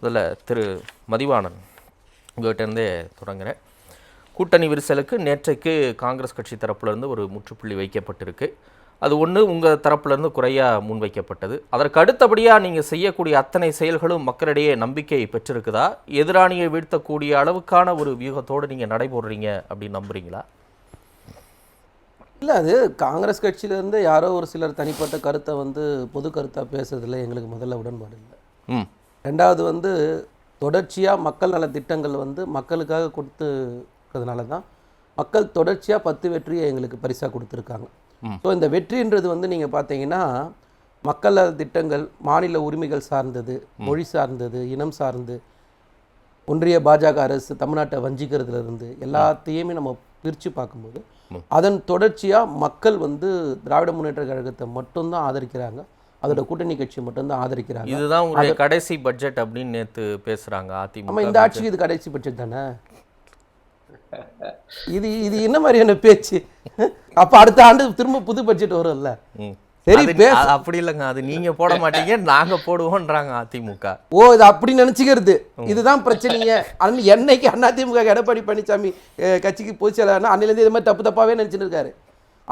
முதல்ல திரு மதிவாணன் உங்கள்கிட்டருந்தே தொடங்குறேன். கூட்டணி விரிசலுக்கு நேற்றைக்கு காங்கிரஸ் கட்சி தரப்புலேருந்து ஒரு முற்றுப்புள்ளி வைக்கப்பட்டிருக்கு. அது ஒன்று உங்கள் தரப்புலேருந்து குறையாக முன்வைக்கப்பட்டது. அதற்கு அடுத்தபடியாக நீங்கள் செய்யக்கூடிய அத்தனை செயல்களும் மக்களிடையே நம்பிக்கை பெற்றிருக்குதா? எதிராணியை வீழ்த்தக்கூடிய அளவுக்கான ஒரு வியூகத்தோடு நீங்கள் நடைபெறுறீங்க அப்படின்னு நம்புறீங்களா? இல்லை அது காங்கிரஸ் கட்சியிலேருந்து யாரோ ஒரு சிலர் தனிப்பட்ட கருத்தை வந்து பொது கருத்தாக பேசுறதுல எங்களுக்கு முதல்ல உடன்பாடு இல்லை. ம். ரெண்டாவது வந்து தொடர்ச்சியாக மக்கள் நல திட்டங்கள் வந்து மக்களுக்காக கொடுத்துக்கிறதுனால தான் மக்கள் தொடர்ச்சியாக பத்து வெற்றியை எங்களுக்கு பரிசாக கொடுத்துருக்காங்க. ஸோ இந்த வெற்றின்றது வந்து நீங்கள் பார்த்தீங்கன்னா மக்கள் நல திட்டங்கள் மாநில உரிமைகள் சார்ந்தது மொழி சார்ந்தது இனம் சார்ந்து ஒன்றிய பாஜக அரசு தமிழ்நாட்டை வஞ்சிக்கிறதுல இருந்து எல்லாத்தையுமே நம்ம பிரித்து பார்க்கும்போது அதன் தொடர்ச்சியாக மக்கள் வந்து திராவிட முன்னேற்ற கழகத்தை மட்டும்தான் ஆதரிக்கிறாங்க. அதோட கூட்டணி கட்சி மட்டும்தான் ஆதரிக்கிறாங்க. இதுதான் உங்களுடைய கடைசி பட்ஜெட் அப்படின்னு நேற்று பேசுகிறாங்க அதிமுக இந்த ஆட்சிக்கு இது கடைசி பட்ஜெட் தானே? இது இது என்ன மாதிரியான பேச்சு? அப்ப அடுத்த ஆண்டு திரும்ப புது பட்ஜெட் வரும்ல. சரி அப்படி இல்லைங்க. அது நீங்க போட மாட்டீங்க நாங்க போடுவோன்றாங்க அதிமுக. ஓ இது அப்படி நினைச்சுக்கிறது. இதுதான் பிரச்சனையே. ஆனால் என்னைக்கு அதிமுக எடப்பாடி பழனிசாமி கட்சிக்கு போச்சுனா அன்னிலேருந்து இது மாதிரி தப்பு தப்பாவே நினைச்சிட்டு இருக்காரு.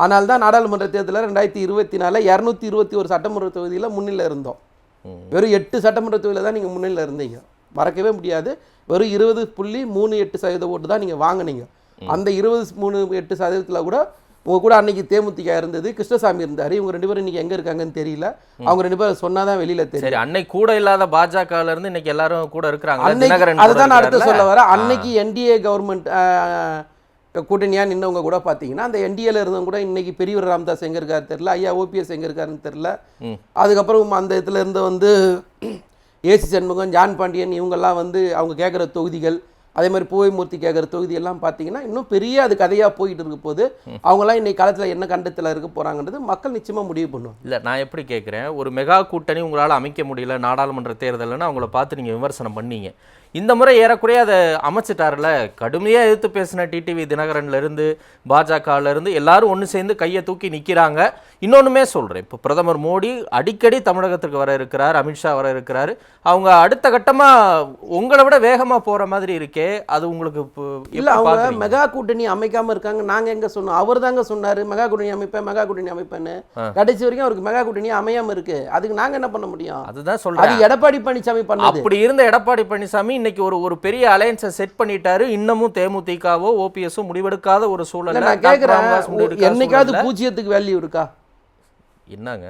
ஆனால் தான் நாடாளுமன்ற தேர்தலில் ரெண்டாயிரத்தி இருபத்தி நாலில் இரநூத்தி இருபத்தி ஒரு சட்டமன்ற தொகுதியில் முன்னிலை இருந்தோம். வெறும் எட்டு சட்டமன்ற தொகுதியில் தான் நீங்கள் முன்னிலை இருந்தீங்க. மறக்கவே முடியாது. வெறும் இருபது புள்ளி மூணு எட்டு சதவீத ஓட்டு தான் நீங்கள் வாங்குனீங்க. அந்த இருபது மூணு எட்டு சதவீதத்தில் கூட உங்க கூட அன்னைக்கு தேமுதிக இருந்தது கிருஷ்ணசாமி இருந்தார். இவங்க ரெண்டு பேரும் இன்னைக்கு எங்க இருக்காங்கன்னு தெரியல. அவங்க ரெண்டு பேரும் சொன்னாதான் வெளியில தெரியும். அன்னைக்கு கூட இல்லாத பாஜகல இருந்து இன்னைக்கு எல்லாரும் கூட இருக்கிறாங்க அதுதான் நான் அடுத்து? சொல்ல வரேன். அன்னைக்கு என்டிஏ கவர்மெண்ட் கூட்டணியா நின்னவங்க கூட பார்த்தீங்கன்னா அந்த என்டிஏல இருந்தவங்க கூட இன்னைக்கு பெரியவர் ராமதாஸ் எங்க இருக்காரு தெரியல ஐயா ஓபிஎஸ் எங்க இருக்காருன்னு தெரியல. ம். அதுக்கப்புறம் அந்த இதுல இருந்து வந்து ஏசி சண்முகம் ஜான் பாண்டியன் இவங்கெல்லாம் வந்து அவங்க கேட்குற தொகுதிகள் அதே மாதிரி பூவைமூர்த்தி கேட்குற தொகுதி எல்லாம் பார்த்தீங்கன்னா இன்னும் பெரிய அது கதையாக போயிட்டு இருக்க போது அவங்கெல்லாம் இன்னைக்கு காலத்தில் என்ன கண்டத்தில் இருக்க போறாங்கன்றது மக்கள் நிச்சயமா முடிவு பண்ணுவாங்க. இல்ல நான் எப்படி கேட்குறேன் ஒரு மெகா கூட்டணி உங்களால அமைக்க முடியல நாடாளுமன்ற தேர்தல்னு அவங்கள பார்த்து நீங்க விமர்சனம் பண்ணீங்க. இந்த முறை ஏறக்குறைய அதை அமைச்சிட்டாருல. கடுமையா எதிர்த்து பேசின டிடிவி தினகரன்ல இருந்து பாஜகல இருந்து எல்லாரும் ஒன்று சேர்ந்து கையை தூக்கி நிக்கிறாங்க. இன்னொன்றுமே சொல்றேன். இப்போ பிரதமர் மோடி அடிக்கடி தமிழகத்துக்கு வர இருக்கிறார் அமித்ஷா வர இருக்கிறாரு. அவங்க அடுத்த கட்டமா உங்களை விட வேகமா போற மாதிரி இருக்கே. அது உங்களுக்கு இல்ல அவங்க? மெகா கூட்டணி அமைக்காம இருக்காங்க. நாங்க எங்க சொன்னோம்? அவர் தாங்க சொன்னாரு மெகா கூட்டணி அமைப்பேன் மெகா கூட்டணி அமைப்பேன்னு. கடைசி வரைக்கும் அவருக்கு மெகா கூட்டணி அமையாம இருக்கு. அதுக்கு நாங்க என்ன பண்ண முடியும்? அதுதான் அது சொல்றேன் எடப்பாடி பழனிசாமி பண்ணது. அப்படி இருந்த எடப்பாடி பழனிசாமி இன்னைக்கு ஒரு ஒரு பெரிய அலையன்ஸை செட் பண்ணிட்டாரு. இன்னமும் தேமுதிகவோ ஓபிஎஸ்ஸோ முடிவெடுக்காத ஒரு சூழல்ல நான் என்னைக்காவது பூஜ்ஜியத்துக்கு வேல்யூ இருக்கா? என்னங்க?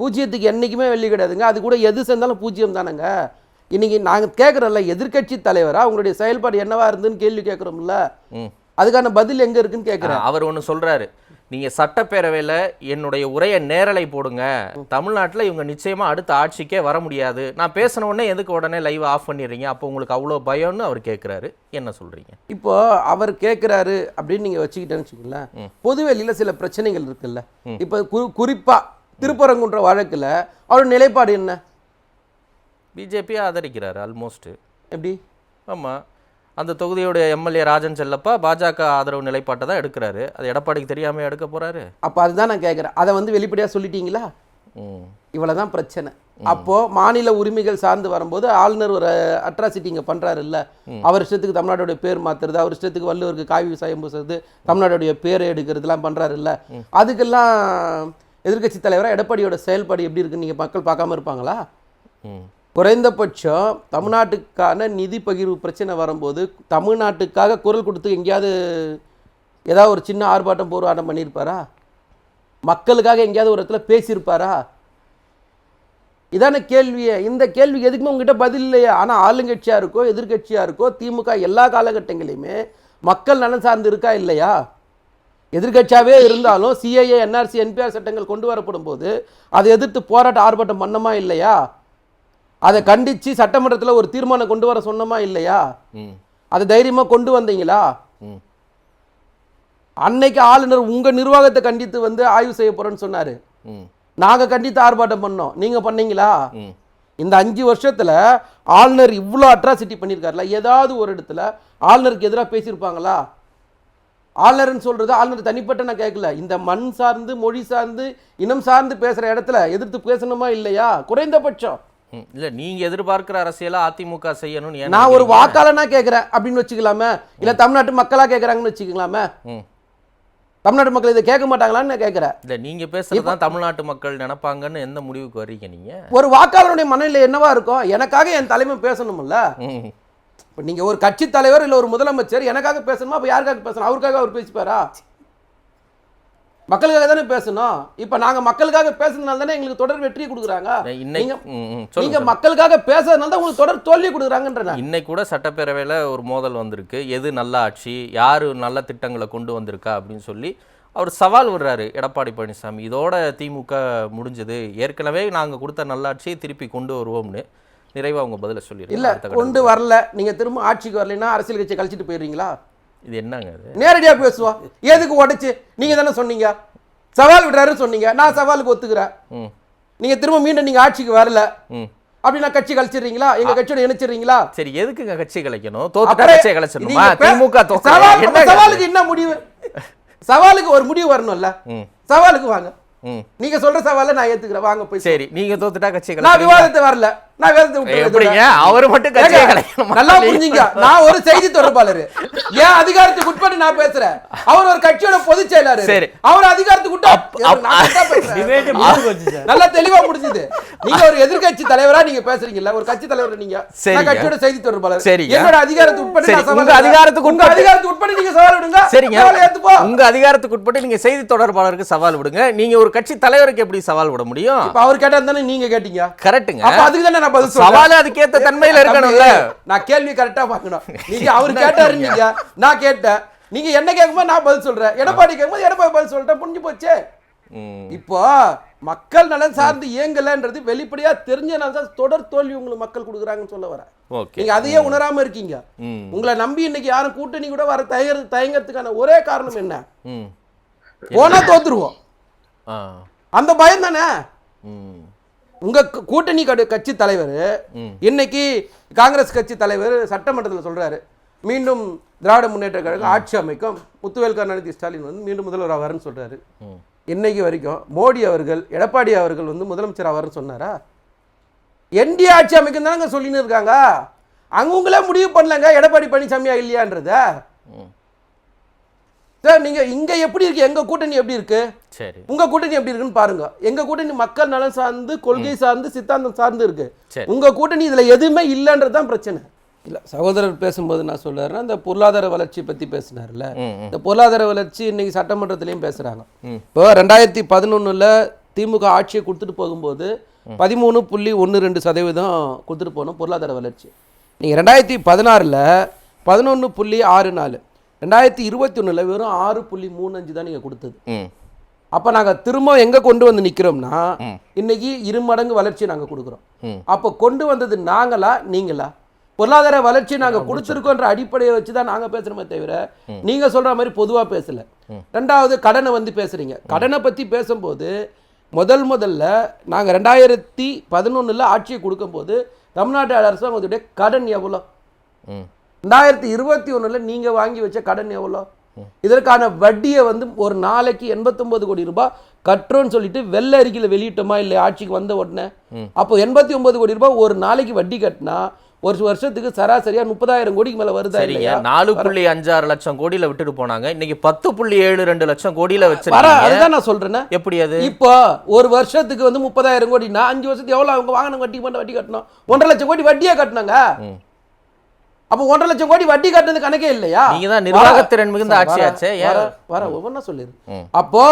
பூஜ்ஜியத்துக்கு என்னைக்குமே வேல்யூ கிடையாதுங்க. அது கூட எது சேர்ந்தாலும் பூஜ்ஜியம் தானங்க. இன்னைக்கு நாங்க கேட்குறோம்ல எதிர்க்கட்சி தலைவரா? உங்களுடைய செயல்பாடு என்னவா இருந்துன்னு கேள்வி கேட்குறோம்ல. அதுக்கான பதில் எங்க இருக்குன்னு கேட்குறேன் அவர் ஒண்ணு சொல்றாரு. நீங்க சட்டப்பேரவையில என்னுடைய உரையை நேரலை போடுங்க. தமிழ்நாட்டுல இவங்க நிச்சயமா அடுத்த ஆட்சிக்கே வர முடியாது. நான் பேசின உடனே எதுக்கு உடனே லைவ் ஆஃப் பண்ணிடுறீங்க? அப்போ உங்களுக்கு அவ்வளோ பயம்னு அவர் கேட்குறாரு என்ன சொல்றீங்க? இப்போ அவர் கேட்குறாரு அப்படின்னு நீங்கள் வச்சுக்கிட்டேன்னு வச்சுக்கோங்களேன். பொதுவெளியில சில பிரச்சனைகள் இருக்குல்ல. இப்போ கு குறிப்பாக திருப்பரங்குன்ற வழக்குல அவரோட நிலைப்பாடு என்ன? பிஜேபியை ஆதரிக்கிறாரு ஆல்மோஸ்ட் எப்படி? ஆமா. அந்த தொகுதியோட எம்எல்ஏ ராஜன் செல்லப்பா பாஜக ஆதரவு நிலைப்பாட்டை தான் எடுக்கிறாரு. அது எடப்பாடிக்கு தெரியாம எடுக்க போறாரு? அப்போ அதுதான் நான் கேட்குறேன் அதை வந்து வெளிப்படையாக சொல்லிட்டீங்களா? ம். இவ்வளவுதான் பிரச்சனை. அப்போ மாநில உரிமைகள் சார்ந்து வரும்போது ஆளுநர் ஒரு அட்ராசிட்டி இங்கே பண்ணுறாரு இல்ல அவர் இஷ்டத்துக்கு தமிழ்நாடுடைய பேர் மாத்துறது அவர் இஷ்டத்துக்கு வள்ளுவருக்கு காவி விவசாயம் பூசுறது தமிழ்நாடுடைய பேரை எடுக்கிறதுலாம் பண்றாரு இல்ல அதுக்கெல்லாம் எதிர்க்கட்சி தலைவரா எடப்பாடியோட செயல்பாடு எப்படி இருக்குன்னு நீங்க மக்கள் பார்க்காம இருப்பாங்களா? ம். குறைந்தபட்சம் தமிழ்நாட்டுக்கான நிதி பகிர்வு பிரச்சனை வரும்போது தமிழ்நாட்டுக்காக குரல் கொடுத்து எங்கேயாவது ஏதாவது ஒரு சின்ன ஆர்ப்பாட்டம் போராட்டம் பண்ணியிருப்பாரா? மக்களுக்காக எங்கேயாவது ஒரு இடத்துல பேசியிருப்பாரா? இதான கேள்வியே. இந்த கேள்வி எதுக்குமே உங்ககிட்ட பதில் இல்லையா. ஆனால் ஆளுங்கட்சியாக இருக்கோ எதிர்க்கட்சியாக இருக்கோ திமுக எல்லா காலகட்டங்களையுமே மக்கள் நலன் சார்ந்து இருக்கா இல்லையா? எதிர்க்கட்சியாகவே இருந்தாலும் சிஐஏ என்ஆர்சி என்பிஆர் சட்டங்கள் கொண்டு வரப்படும் போது அதை எதிர்த்து போராட்ட ஆர்ப்பாட்டம் பண்ணமா இல்லையா? அதை கண்டித்து சட்டமன்றத்தில் ஒரு தீர்மானம் கொண்டு வர சொன்னமா இல்லையா? அதை தைரியமாக கொண்டு வந்தீங்களா? அன்னைக்கு ஆளுநர் உங்கள் நிர்வாகத்தை கண்டித்து வந்து ஆய்வு செய்ய போகிறேன்னு சொன்னார். நாங்கள் கண்டித்து ஆர்ப்பாட்டம் பண்ணோம். நீங்கள் பண்ணீங்களா? இந்த அஞ்சு வருஷத்துல ஆளுநர் இவ்வளோ அட்ராசிட்டி பண்ணியிருக்காருல ஏதாவது ஒரு இடத்துல ஆளுநருக்கு எதிராக பேசியிருப்பாங்களா? ஆளுநர்னு சொல்றது ஆளுநர் தனிப்பட்ட நான் கேட்கல. இந்த மண் சார்ந்து மொழி சார்ந்து இனம் சார்ந்து பேசுற இடத்துல எதிர்த்து பேசணுமா இல்லையா? குறைந்தபட்சம். இல்ல நீங்க எதிர்பார்க்கிற அரசியலை அதிமுக செய்யணும்னு நான் ஒரு? வாக்காளனா கேட்குறேன் அப்படின்னு வச்சுக்கலாமே? இல்லை தமிழ்நாட்டு மக்களா கேட்குறாங்கன்னு வச்சுக்கலாமே. தமிழ்நாட்டு மக்கள் இதை கேட்க மாட்டாங்களான்னு நான் கேட்குறேன் இல்ல நீங்க பேசுறது தான் தமிழ்நாட்டு மக்கள் நினைப்பாங்கன்னு எந்த முடிவுக்கு வர்றீங்க நீங்க? ஒரு வாக்காளருடைய மனநிலை என்னவா இருக்கும் எனக்காக என் தலைமை பேசணும்ல. இப்போ நீங்க ஒரு கட்சி தலைவர் இல்லை ஒரு முதலமைச்சர் எனக்காக பேசணுமா? அப்போ யாருக்காக பேசணும்? அவருக்காக அவர் பேசிப்பாரா? மக்களுக்காக தானே பேசணும்? இப்போ நாங்க மக்களுக்காக பேசுனதுனால தானே எங்களுக்கு தொடர் வெற்றி கொடுக்குறாங்க? இன்னைக்கு நீங்க ம், ம். நீங்க சொல்லுங்க. மக்களுக்காக பேசுறதுனால தான் உங்களுக்கு தொடர் தோல்வி கொடுக்குறாங்கன்ற. இன்னைக்கு கூட சட்டப்பேரவையில் ஒரு மோதல் வந்திருக்கு. எது நல்ல ஆட்சி? யாரு நல்ல திட்டங்களை கொண்டு வந்திருக்கா? அப்படின்னு சொல்லி அவர் சவால் விடுறாரு எடப்பாடி பழனிசாமி. இதோட திமுக முடிஞ்சது. ஏற்கனவே நாங்க கொடுத்த நல்லாட்சியை திருப்பி கொண்டு வருவோம்னு நிறைவா அவங்க பதில சொல்லிடுங்க இல்ல. கொண்டு வரல. நீங்க திரும்ப ஆட்சிக்கு வரலைன்னா அரசியல் கட்சியை கழிச்சிட்டு போயிடுறீங்களா? இது என்னங்க அது? நேரடியா பேசுவோம். எதுக்கு உடைச்சு? நீங்க தானே சொன்னீங்க. சவால் விடுறாருன்னு சொன்னீங்க. நான் சவாலுக்கு ஒத்துக்கிறேன். நீங்க திரும்ப மீண்டும் நீங்க ஆட்சிக்கு வரல. அப்படின்னா கட்சி கழிச்சிடுறீங்களா? எங்க கட்சியோட இணைச்சிடுறீங்களா? சரி எதுக்குங்க கட்சி கலைக்கணும்? தோத்துட்டா கட்சியை கலைச்சிடணுமா? திமுக சவாலுக்கு என்ன முடிவு? சவாலுக்கு ஒரு முடிவு வரணும்ல. சவாலுக்கு வாங்க. நீங்க சொல்ற சவாலை நான் ஏத்துக்கிறேன். வாங்க போய் சரி நீங்க தோத்துட்டா கட்சியை நான்? விவாதத்தை வரல. நான் விவாதத்தை விட்டு எப்படிங்க? அவர் மட்டும் கட்சியை ஏங்க, கலைக்கணுமா? நல்லா புரிஞ்சுங்க. நான் ஒரு செய்தி தொடர்பாளர். ஏன் அதிகாரத்துக்கு உட்பட்டு நான் பேசுறேன். அவர் ஒரு கட்சியோட பொதுச் செயலாளர். சரி. அவர் அதிகாரத்துக்கு சார். நல்லா தெளிவா முடிஞ்சது நீங்க ஒரு எதிர்க்கட்சி தலைவரா நீங்க பேசுறீங்கல்ல ஒரு கட்சி தலைவர் நீங்க. கட்சியோட செய்தி தொடர்பாளர். சரிங்க. என்னோட அதிகாரத்துக்கு உட்பட்டு சரி, உங்க. அதிகாரத்துக்கு உங்க உட்பட்டு- அதிகாரத்துக்கு உட்பட்டு நீங்க சவால் விடுங்க. சரிங்க. உங்க அதிகாரத்துக்கு உட்பட்டு நீங்க செய்தி தொடர்பாளருக்கு சவால் விடுங்க. நீங்க ஒரு கட்சி தலைவருக்கு எப்படி சவால் விட முடியும்? இப்ப அவர் கேட்டா தானே நீங்க கேட்டீங்க? கரெக்ட்டுங்க. அப்ப அதுக்கு தானே நான் பதில் சவால் அதுக்கேத்த தன்மையில இருக்கணும்ல. நான் கேள்வி கரெக்டா பார்க்கணும். நீங்க அவர் கேட்டாரு நீங்க நான் கேட்டேன். நீங்க என்ன கேட்கும்போது நான் பதில் சொல்றேன். எடப்பாடி கேட்கும்போது எடப்பாடி பதில் சொல்லிட்டேன் புரிஞ்சு போச்சே. இப்போ மக்கள் நலன் சார்ந்து இயங்கலன்றது வெளிப்படையா தெரிஞ்சனால தான் தொடர் தோல்வி உங்களுக்கு மக்கள் கொடுக்குறாங்கன்னு சொல்ல வரேன். நீங்க அதையே உணராம இருக்கீங்க. உங்களை நம்பி இன்னைக்கு யாரும் கூட்டணி கூட வர தயங்குறது தயங்கறதுக்கான ஒரே காரணம் என்ன? போனா தோத்துருவோம். அந்த பயம் தானே? உங்க கு- கூட்டணி கடு- கட்சி தலைவர். இன்னைக்கு காங்கிரஸ் கட்சி தலைவர் சட்டமன்றத்தில் சொல்றாரு. மீண்டும் திராவிட முன்னேற்ற கழகம் ஆட்சி அமைக்கும். முத்துவேல் கருணாநிதி ஸ்டாலின் வந்து மீண்டும் முதல்வர் ஆவாருன்னு சொல்றாரு. இன்னைக்கு வரைக்கும் மோடி அவர்கள் எடப்பாடி அவர்கள் வந்து முதலமைச்சர் ஆவாருன்னு சொன்னாரா? என்டிஏ ஆட்சி அமைக்கும் தானங்க சொல்லின்னு இருக்காங்க. அவங்களே முடிவு பண்ணலங்க எடப்பாடி பழனிசாமியா இல்லையான்றத? சார் நீங்க இங்க எப்படி இருக்கு? எங்க கூட்டணி எப்படி இருக்கு? சரி. உங்க கூட்டணி எப்படி இருக்குன்னு பாருங்க. எங்க கூட்டணி மக்கள் நலன் சார்ந்து கொள்கை சார்ந்து சித்தாந்தம் சார்ந்து இருக்கு. உங்க கூட்டணி இதுல எதுவுமே இல்லைன்றது தான் பிரச்சனை. இல்ல சகோதரர் பேசும்போது நான் சொல்றேன் இந்த பொருளாதார வளர்ச்சி பத்தி பேசினார்ல இந்த பொருளாதார வளர்ச்சி இன்னைக்கு சட்டமன்றத்திலையும் பேசுறாங்க. இப்போ ரெண்டாயிரத்தி பதினொன்னுல திமுக ஆட்சியை கொடுத்துட்டு போகும்போது பதிமூணு புள்ளி ஒன்று ரெண்டு சதவீதம் கொடுத்துட்டு போனோம் பொருளாதார வளர்ச்சி. நீங்கள் ரெண்டாயிரத்தி பதினாறில் பதினொன்று புள்ளி ஆறு நாலு. ரெண்டாயிரத்தி இருபத்தி ஒண்ணுல வெறும் ஆறு புள்ளி மூணு அஞ்சு தான் நீங்கள் கொடுத்தது. அப்போ நாங்கள் திரும்ப எங்கே கொண்டு வந்து நிற்கிறோம்னா. இன்னைக்கு இரு மடங்கு வளர்ச்சி நாங்கள் கொடுக்குறோம். அப்போ கொண்டு வந்தது நாங்களா நீங்களா? பொருளாதார வளர்ச்சி நாங்கள் கொடுத்துருக்கோன்ற அடிப்படையை வச்சு தான் நாங்கள் பேசுகிறோமே தவிர நீங்கள் சொல்கிற மாதிரி பொதுவாக பேசல. ரெண்டாவது கடனை வந்து பேசுகிறீங்க கடனை பற்றி பேசும்போது முதல் முதல்ல நாங்கள் ரெண்டாயிரத்தி பதினொன்றில் ஆட்சியை கொடுக்கும்போது தமிழ்நாட்டு அரசாங்கத்துடைய கடன் எவ்வளோ? ரெண்டாயிரத்தி இருபத்தி ஒண்ணுல நீங்க வாங்கி வச்ச கடன் எவ்வளோ? இதற்கான வட்டியை வந்து ஒரு நாளைக்கு எண்பத்தொன்பது கோடி ரூபாய் கட்டுறோம்னு சொல்லிட்டு வெள்ளை அறிக்கையில் வெளியிட்டோமா இல்லை ஆட்சிக்கு வந்த உடனே. அப்போ எண்பத்தி ஒன்பது கோடி ரூபாய் ஒரு நாளைக்கு வட்டி கட்டினா ஒரு வருஷத்துக்கு சராசரியா முப்பதாயிரம் கோடிக்கு மேல வருதா சரிங்க. நாலு புள்ளி அஞ்சாறு லட்சம் கோடியில விட்டுட்டு போனாங்க. இன்னைக்கு பத்து புள்ளி ஏழு ரெண்டு லட்சம் கோடியில வச்சிருக்கீங்க. அதுதான் நான் சொல்றேனே. எப்படி அது? இப்போ ஒரு வருஷத்துக்கு வந்து முப்பதாயிரம் கோடினா அஞ்சு வருஷத்துக்கு எவ்வளவு? அவங்க வாங்கின வட்டி பண்ண வட்டி கட்டணும். ஒன்றரை லட்சம் கோடி வட்டியே கட்டினாங்க. அப்போ ஒன்றரை லட்சம் கோடி வட்டி கட்டினது கணக்கே இல்லையா? நீங்க தான் நிர்வாகத்திறன் மிகுந்த ஆட்சியாச்சே? வர வர ஒவ்வொன்றா சொல்லிடு. அப்போ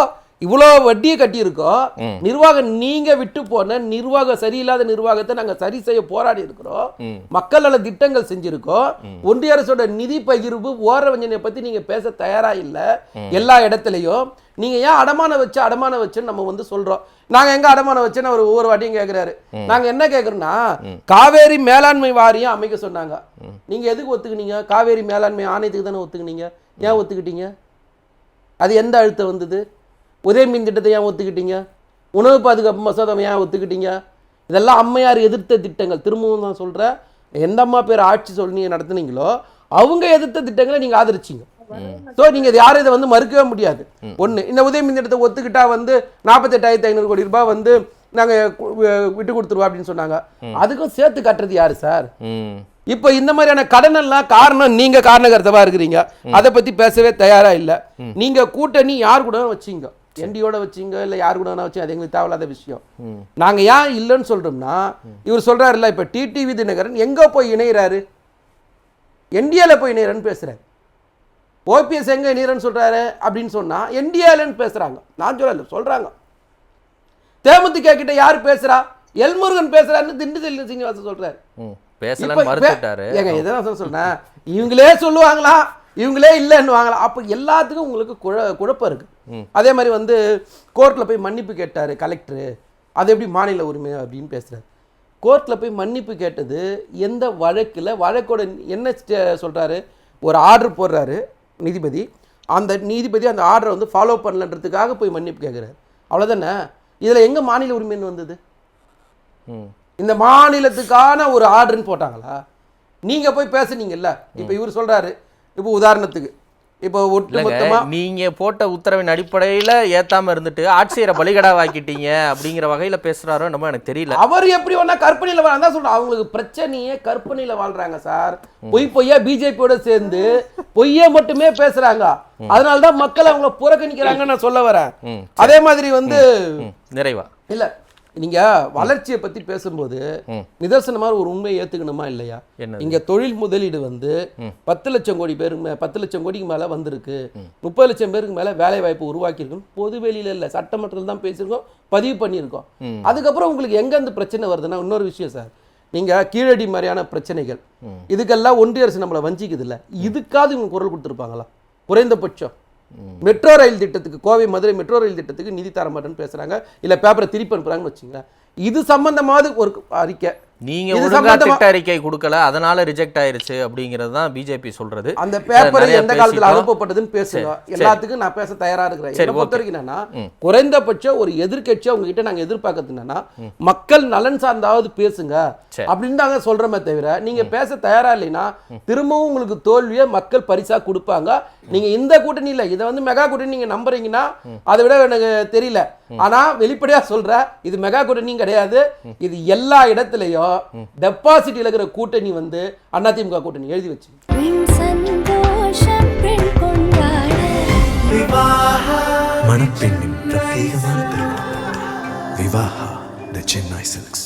இவ்வளோ வட்டியை கட்டியிருக்கோம். ம். நிர்வாகம் நீங்க விட்டு போன நிர்வாகம் சரியில்லாத நிர்வாகத்தை நாங்க சரி செய்ய போராடி இருக்கிறோம். மக்கள் நல திட்டங்கள் செஞ்சிருக்கோம். ஒன்றிய அரசோட நிதி பகிர்வு ஓர வஞ்சனையை பத்தி நீங்க பேச தயாரா இல்ல. எல்லா இடத்துலயும் நீங்க ஏன் அடமானம் வச்சு அடமானம் வச்சுன்னு நம்ம வந்து சொல்றோம்? நாங்க எங்க அடமானம் வச்சுன்னு அவர் ஒவ்வொரு வாட்டியும் கேக்குறாரு. நாங்க என்ன கேக்குறோம்னா காவேரி மேலாண்மை வாரியம் அமைக்க சொன்னாங்க. நீங்க எதுக்கு ஒத்துக்குனீங்க? காவேரி மேலாண்மை ஆணையத்துக்கு தானே ஒத்துக்குனீங்க? ஏன் ஒத்துக்கிட்டீங்க? அது எந்த அழுத்தம் வந்தது? உதயமின் திட்டத்தை ஏன் ஒத்துக்கிட்டீங்க? உணவு பாதுகாப்பு மசோதாவை ஏன் ஒத்துக்கிட்டீங்க? இதெல்லாம் அம்மையார் எதிர்த்த திட்டங்கள். திரும்பவும் நான் சொல்கிறேன் எந்த அம்மா பேர் ஆட்சி சொல்லி நீங்கள் நடத்துனீங்களோ அவங்க எதிர்த்த திட்டங்களை நீங்கள் ஆதரிச்சீங்க. ஸோ நீங்கள் இது யாரும் இதை வந்து மறுக்கவே முடியாது. ஒன்று இந்த உதயமின் திட்டத்தை ஒத்துக்கிட்டா வந்து நாற்பத்தெட்டாயிரத்தி ஐநூறு கோடி ரூபாய் வந்து நாங்கள் விட்டு கொடுத்துருவோம் அப்படின்னு சொன்னாங்க. அதுக்கும் சேர்த்து கட்டுறது யாரு சார்? இப்போ இந்த மாதிரியான கடன் எல்லாம் காரணம் நீங்க காரணகர்த்தவா இருக்கிறீங்க. அதை பத்தி பேசவே தயாரா இல்ல. நீங்க கூட்டணி யார் கூட வச்சீங்க. என்டியோட வச்சீங்க இல்ல யார் கூட வேணா வச்சீங்க அது எங்களுக்கு தேவையில்லாத விஷயம். நாங்க ஏன் இல்லைன்னு சொல்றோம்னா இவர் சொல்றாருல்ல இப்ப டிடிவி தினகரன் எங்க போய் இணைகிறாரு என்டிஏல போய் இணையறன்னு பேசுறாரு. ஓபிஎஸ் எங்க இணையறன்னு சொல்றாரு அப்படின்னு சொன்னா என்டிஏலன்னு பேசுறாங்க. நான் சொல்லல சொல்றாங்க. தேமுதிக கிட்ட யார் பேசுறா? எல்முருகன் பேசுறாருன்னு திண்டுக்கல் சீனிவாசன் மறுத்துட்டாரு. ஏங்க இதான் சொல்ல சொன்னேன் இவங்களே சொல்லுவாங்களா? இவங்களே இல்லைன்னு வாங்கலாம். அப்போ எல்லாத்துக்கும் உங்களுக்கு குழ குழப்பம் இருக்கு. அதே மாதிரி வந்து கோர்ட்டில் போய் மன்னிப்பு கேட்டார் கலெக்டரு. அது எப்படி மாநில உரிமை அப்படின்னு பேசுறாரு. கோர்ட்டில் போய் மன்னிப்பு கேட்டது எந்த வழக்கில் வழக்கோட என்ன சொல்றாரு? ஒரு ஆர்டர் போடுறாரு. நீதிபதி அந்த நீதிபதி அந்த ஆர்டரை வந்து ஃபாலோ பண்ணலன்றதுக்காக போய் மன்னிப்பு கேட்குறாரு. அவ்வளோதானே இதில் எங்கே மாநில உரிமைன்னு வந்தது? இந்த மாநிலத்துக்கான ஒரு ஆர்டர்னு போட்டாங்களா? நீங்க போய் பேசுனீங்கல்ல? இப்போ இவர் சொல்றாரு. இப்போ உதாரணத்துக்கு இப்போ இல்லைங்க ஒட்டுமொத்தமா நீங்க போட்ட உத்தரவின் அடிப்படையில ஏத்தாம இருந்துட்டு ஆட்சியரை பலிகடாவாக்கிட்டீங்க அப்படிங்கிற வகையில பேசுறாரோ என்னமோ எனக்கு தெரியல. அவர் எப்படி வேணா கற்பனையில வாழ தான் அவங்களுக்கு பிரச்சனையே கற்பனையில வாழ்றாங்க சார். பொய் பொய்யா பிஜேபியோட சேர்ந்து பொய்யே மட்டுமே பேசுறாங்க. அதனால தான் மக்கள் அவங்கள புறக்கணிக்கிறாங்கன்னு நான் சொல்ல வரேன். அதே மாதிரி வந்து நிறைவா. இல்ல நீங்க வளர்ச்சியை பத்தி பேசும்போது ம். நிதர்சனமா ஒரு உண்மையை ஏத்துக்கணுமா இல்லையா? இங்க தொழில் முதலீடு வந்து பத்து லட்சம் கோடி பேருக்கு பத்து லட்சம் கோடிக்கு மேல வந்திருக்கு. முப்பது லட்சம் பேருக்கு மேல வேலை வாய்ப்பு உருவாக்கியிருக்கோம் பொது வெளியில இல்ல சட்டமன்றத்தில் தான் பேசியிருக்கோம் பதிவு பண்ணியிருக்கோம். அதுக்கப்புறம் உங்களுக்கு எங்க இருந்து பிரச்சனை வருதுன்னா இன்னொரு விஷயம் சார். நீங்க கீழடி மாதிரியான பிரச்சனைகள். இதுக்கெல்லாம் ஒன்றிய அரசு நம்மளை வஞ்சிக்குது இல்ல இதுக்காவது இவங்க குரல் கொடுத்துருப்பாங்களா? குறைந்தபட்சம். மெட்ரோ ரயில் திட்டத்துக்கு கோவை மதுரை மெட்ரோ ரயில் திட்டத்துக்கு நிதி தர மாட்டேன்னு பேசுறாங்க. இல்ல பேப்பரை திருப்பி அனுப்புறாங்கன்னு வச்சுங்களேன். இது சம்பந்தமாவது ஒரு அறிக்கை. நீங்க ஒழுங்கா திட்ட அறிக்கை கொடுக்கல அதனால ரிஜெக்ட் ஆயிருச்சு அப்படிங்கிறது தான் பிஜேபி சொல்றது. அந்த பேப்பர் எந்த காலத்துல. அனுப்பப்பட்டதுன்னு பேசுங்க. எல்லாத்துக்கும் நான் பேச தயாரா இருக்கிறேன். சரி, பொறுத்த வரைக்கும் என்னன்னா குறைந்தபட்சம் ஒரு எதிர்க்கட்சியா உங்ககிட்ட நாங்க எதிர்பார்க்கறது என்னன்னா மக்கள் நலன் சார்ந்தாவது பேசுங்க. அப்படின்னு தாங்க சொல்றோமே தவிர நீங்க பேச தயாரா இல்லைன்னா திரும்பவும் உங்களுக்கு தோல்வியை மக்கள் பரிசா கொடுப்பாங்க. நீங்க இந்த கூட்டணி இல்ல இதை வந்து மெகா கூட்டணி நீங்க நம்புறீங்கன்னா அதை விட எனக்கு தெரியல. ஆனா வெளிப்படையா சொல்ற இது மெகா கூட்டணியும் கிடையாது. இது எல்லா இடத்துலயும் டெபாசிட் இருக்கிற கூட்டணி வந்து அதிமுக கூட்டணி எழுதி வச்சு. மணப்பெண்ணின் பிரத்யேகமான விவாஹா த சென்னை சில்க்ஸ்.